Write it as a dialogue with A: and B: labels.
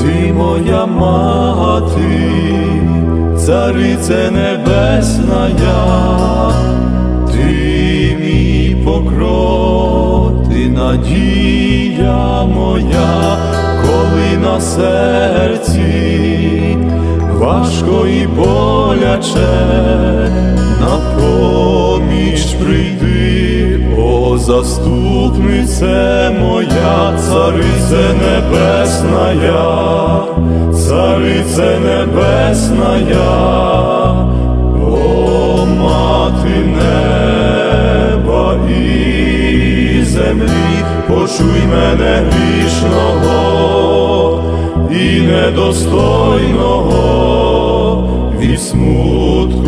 A: Ти моя мати, царице небесна, ти мій покров, ти надія моя, коли на серці важко і боляче, заступнице моя, царице небесна, царице небесна, о мати неба і землі, почуй мене грішного і недостойного від смутку.